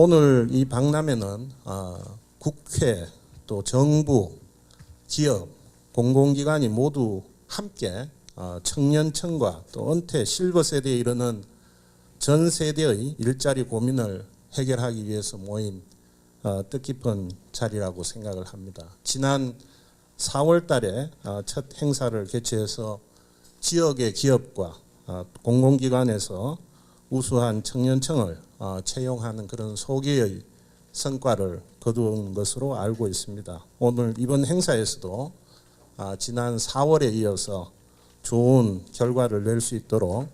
오늘 이 박람회는 어, 국회 또 정부, 기업, 공공기관이 모두 함께 어, 청년층과 또 은퇴 실버 세대에 이르는 전 세대의 일자리 고민을 해결하기 위해서 모인 어, 뜻깊은 자리라고 생각을 합니다. 지난 4월 달에 어, 첫 행사를 개최해서 지역의 기업과 어, 공공기관에서 우수한 청년층을 어, 채용하는 그런 소기의 성과를 거둔 것으로 알고 있습니다. 오늘 이번 행사에서도 아, 지난 4월에 이어서 좋은 결과를 낼 수 있도록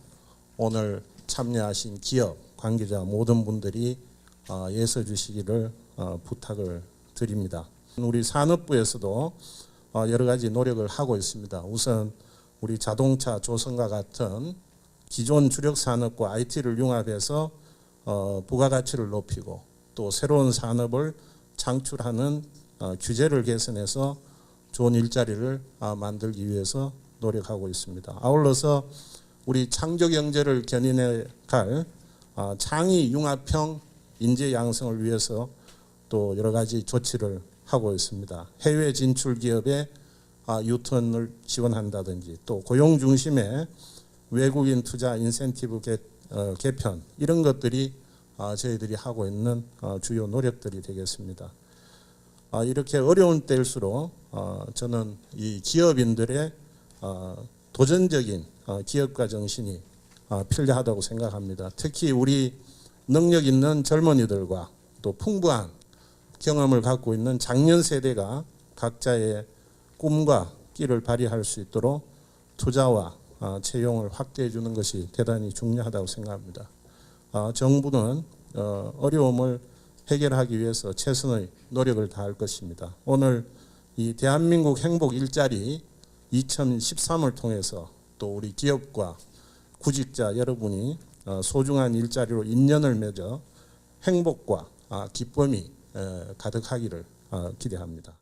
오늘 참여하신 기업 관계자 모든 분들이 어, 예서 주시기를 어, 부탁을 드립니다. 우리 산업부에서도 어, 여러 가지 노력을 하고 있습니다. 우선 우리 자동차 조선과 같은 기존 주력 산업과 IT를 융합해서 어, 부가가치를 높이고 또 새로운 산업을 창출하는 어, 규제를 개선해서 좋은 일자리를 아, 만들기 위해서 노력하고 있습니다. 아울러서 우리 창조 경제를 견인해 갈 아, 창의 융합형 인재 양성을 위해서 또 여러 가지 조치를 하고 있습니다. 해외 진출 기업의 아, 유턴을 지원한다든지 또 고용 중심의 외국인 투자 인센티브 개, 어, 개편 이런 것들이 아, 저희들이 하고 있는 어, 주요 노력들이 되겠습니다. 아, 이렇게 어려운 때일수록 어, 저는 이 기업인들의 어, 도전적인 어, 기업가 정신이 어, 필요하다고 생각합니다. 특히 우리 능력 있는 젊은이들과 또 풍부한 경험을 갖고 있는 장년 세대가 각자의 꿈과 끼를 발휘할 수 있도록 투자와 어, 채용을 확대해 주는 것이 대단히 중요하다고 생각합니다. 어, 정부는 어, 어려움을 해결하기 위해서 최선의 노력을 다할 것입니다. 오늘 이 대한민국 행복 일자리 2013을 통해서 또 우리 기업과 구직자 여러분이 어, 소중한 일자리로 인연을 맺어 행복과 아, 기쁨이 에, 가득하기를 어, 기대합니다.